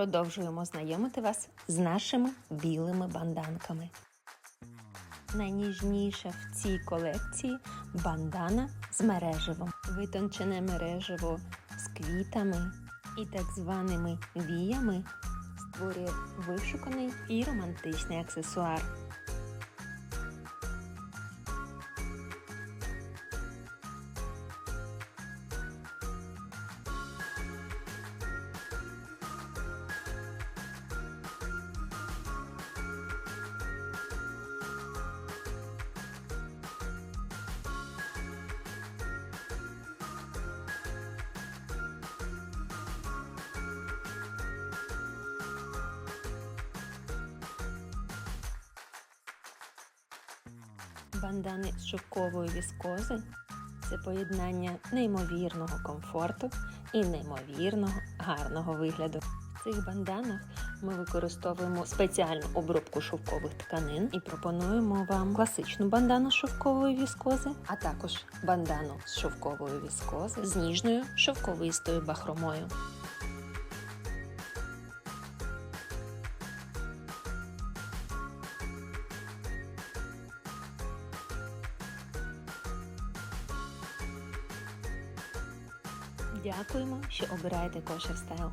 Продовжуємо знайомити вас з нашими білими банданками. Найніжніша в цій колекції бандана з мереживом, витончене мереживо з квітами і так званими віями створює вишуканий і романтичний аксесуар. Бандани з шовкової віскози це поєднання неймовірного комфорту і неймовірного гарного вигляду. В цих банданах ми використовуємо спеціальну обробку шовкових тканин і пропонуємо вам класичну бандану з шовкової віскози, а також бандану з шовкової віскози з ніжною шовковистою бахромою. Дякуємо, що обираєте кошер стайл.